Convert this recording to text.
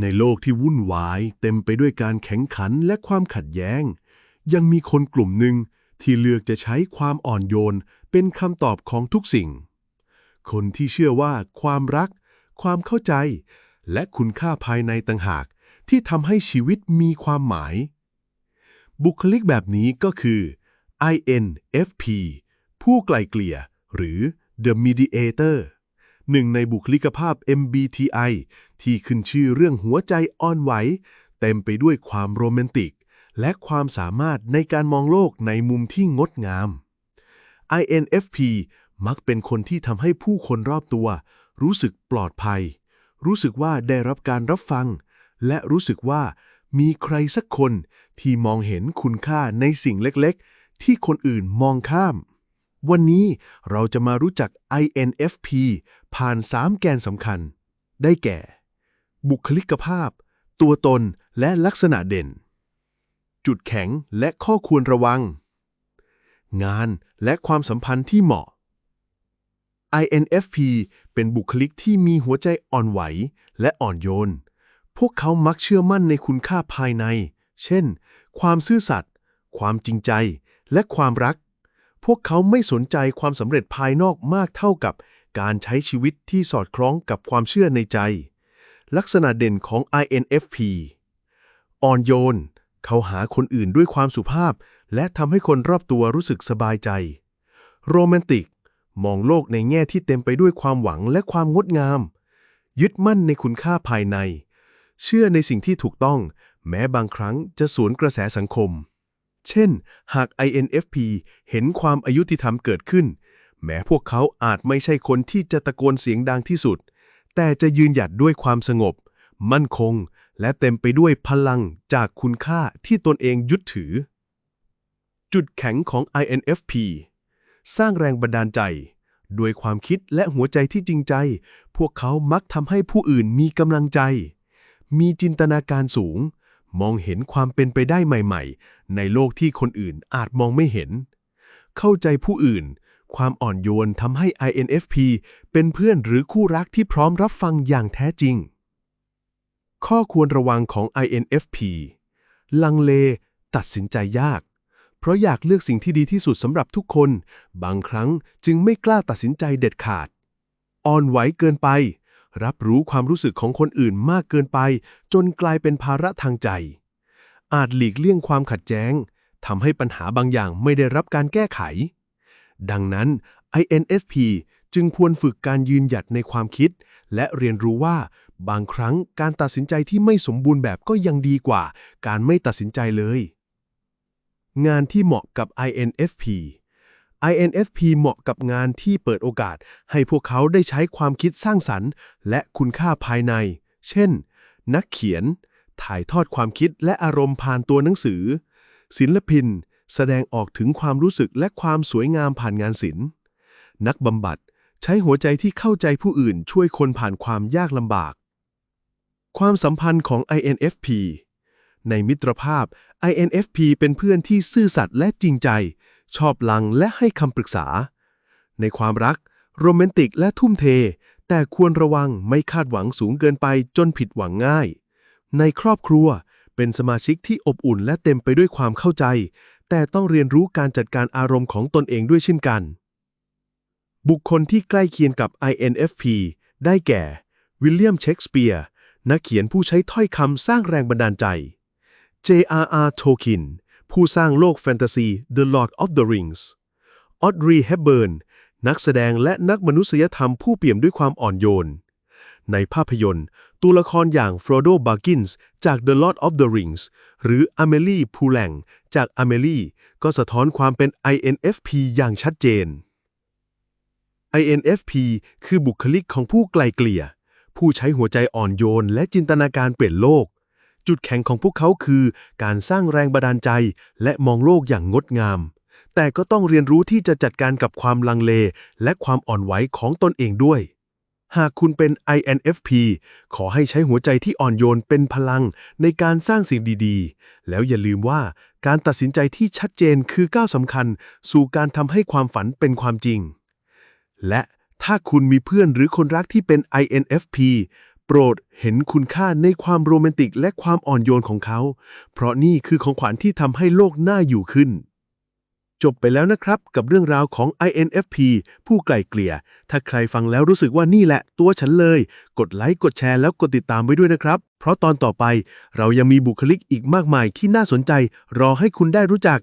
ในโลกที่วุ่นวายเต็มไปด้วยการแข่งขันและความขัดแย้ง ยังมีคนกลุ่มหนึ่งที่เลือกจะใช้ความอ่อนโยนเป็นคำตอบของทุกสิ่ง คนที่เชื่อว่าความรัก ความเข้าใจ และคุณค่าภายในต่างหาก ที่ทำให้ชีวิตมีความหมาย บุคลิกแบบนี้ก็คือ INFP ผู้ไกลเกลี่ย หรือ The Mediator หนึ่งในบุคลิกภาพ MBTI ที่ขึ้นชื่อเรื่องหัวใจอ่อนไหว เต็มไปด้วยความโรแมนติก และความสามารถในการมองโลกในมุมที่งดงาม INFP มักเป็นคนที่ทำให้ผู้คนรอบตัว รู้สึกปลอดภัย รู้สึกว่าได้รับการรับฟัง และรู้สึกว่ามีใครสักคนที่มองเห็นคุณค่าในสิ่งเล็กๆ ที่คนอื่นมองข้าม วันนี้เราจะมารู้จัก INFP ผ่าน 3 แกนสำคัญ ได้แก่ บุคลิกภาพ ตัวตนและลักษณะเด่น จุดแข็งและข้อควรระวัง งานและความสัมพันธ์ที่เหมาะ INFP เป็นบุคลิกที่มีหัวใจอ่อนไหวและอ่อนโยน พวกเขามักเชื่อมั่นในคุณค่าภายใน เช่น ความซื่อสัตย์ ความจริงใจ และความรัก พวกเขาไม่สนใจความสำเร็จภายนอกมากเท่ากับการใช้ชีวิตที่สอดคล้องกับความเชื่อในใจ ลักษณะเด่นของ INFP อ่อนโยน เขาหาคนอื่นด้วยความสุภาพ และทำให้คนรอบตัวรู้สึกสบายใจ โรแมนติก มองโลกในแง่ที่เต็มไปด้วยความหวังและความงดงาม ยึดมั่นในคุณค่าภายใน เชื่อในสิ่งที่ถูกต้อง แม้บางครั้งจะสวนกระแสสังคม เช่น หาก INFP เห็นความอายุติธรรมเกิดขึ้น แม้พวกเขาอาจไม่ใช่คนที่จะตะโกนเสียงดังที่สุด แต่จะยืนหยัดด้วยความสงบ มั่นคง และเต็มไปด้วยพลังจากคุณค่าที่ตนเองยึดถือ จุดแข็งของ INFP สร้างแรงบันดาลใจด้วยความคิดและหัวใจที่จริงใจ พวกเขามักทำให้ผู้อื่นมีกำลังใจ มีจินตนาการสูง มองเห็นความเป็นไปได้ใหม่ๆ ในโลกที่คนอื่นอาจมองไม่เห็น เข้าใจผู้อื่น ความอ่อนโยนทำให้ INFP เป็นเพื่อนหรือคู่รักที่พร้อมรับฟังอย่างแท้จริง ข้อควรระวังของ INFP ลังเล ตัดสินใจยาก เพราะอยากเลือกสิ่งที่ดีที่สุดสำหรับทุกคน บางครั้งจึงไม่กล้าตัดสินใจเด็ดขาด อ่อนไหวเกินไป รับรู้ความรู้สึกของคนอื่นมากเกินไป จนกลายเป็นภาระทางใจ อาจหลีกเลี่ยงความขัดแย้งทำให้ปัญหาบางอย่างไม่ได้รับการแก้ไข ดังนั้น INFP จึงควรฝึกการยืนหยัดในความคิด และเรียนรู้ว่าบางครั้งการตัดสินใจที่ไม่สมบูรณ์แบบก็ยังดีกว่า การไม่ตัดสินใจเลย งานที่เหมาะกับ INFP INFP เหมาะกับงานที่เปิดโอกาสให้พวกเขาได้ใช้ความคิดสร้างสรรค์ และคุณค่าภายใน เช่น นักเขียน ถ่ายทอดความคิดและอารมณ์ผ่านตัวหนังสือ ศิลปิน แสดงออกถึงความรู้สึกและความสวยงามผ่านงานศิลป์นักบำบัดใช้หัวใจที่เข้าใจผู้อื่นช่วยคนผ่านความยากลำบาก ความสัมพันธ์ของ INFP ในมิตรภาพ INFP เป็นเพื่อนที่ซื่อสัตย์และจริงใจ ชอบลังและให้คำปรึกษา ในความรัก โรแมนติกและทุ่มเท แต่ควรระวังไม่คาดหวังสูงเกินไปจนผิดหวังง่าย ในครอบครัวเป็นสมาชิกที่อบอุ่นและเต็มไปด้วยความเข้าใจ แต่ต้องเรียนรู้การจัดการอารมณ์ของตนเองด้วยเช่นกัน บุคคลที่ใกล้เคียงกับ INFP ได้แก่ วิลเลียมเชกสเปียร์ นักเขียนผู้ใช้ถ้อยคำสร้างแรงบันดาลใจ J.R.R. Tolkien ผู้สร้างโลกแฟนตาซี The Lord of the Rings Audrey Hepburn นักแสดงและนักมนุษยธรรมผู้เปี่ยมด้วยความอ่อนโยน ในภาพยนตร์ ตัวละครอย่าง Frodo Baggins จาก The Lord of the Rings หรือ Amelie Poulain จาก Amelie ก็สะท้อนความเป็น INFP อย่างชัดเจน INFP คือบุคลิกของผู้ไกลเกลี่ย ผู้ใช้หัวใจอ่อนโยน และจินตนาการเปลี่ยนโลก จุดแข็งของพวกเขาคือ การสร้างแรงบันดาลใจ และมองโลกอย่างงดงาม แต่ก็ต้องเรียนรู้ที่จะจัดการกับความลังเล และความอ่อนไหวของตนเองด้วย หากคุณเป็น INFP ขอให้ใช้หัวใจที่อ่อนโยนเป็นพลังในการสร้างสิ่งดีๆ แล้วอย่าลืมว่าการตัดสินใจที่ชัดเจนคือก้าวสำคัญ สู่การทำให้ความฝันเป็นความจริง และถ้าคุณมีเพื่อนหรือคนรักที่เป็น INFP โปรดเห็นคุณค่าในความโรแมนติกและความอ่อนโยนของเขา เพราะนี่คือของขวัญที่ทำให้โลกน่าอยู่ขึ้น จบไปแล้วนะครับ กับเรื่องราวของ INFP ผู้ไกลเกลี่ย ถ้าใครฟังแล้วรู้สึกว่านี่แหละตัวฉันเลย กดไลค์กดแชร์แล้วกดติดตามไว้ด้วยนะครับ เพราะตอนต่อไปเรายังมีบุคลิกอีกมากมายที่น่าสนใจ รอให้คุณได้รู้จัก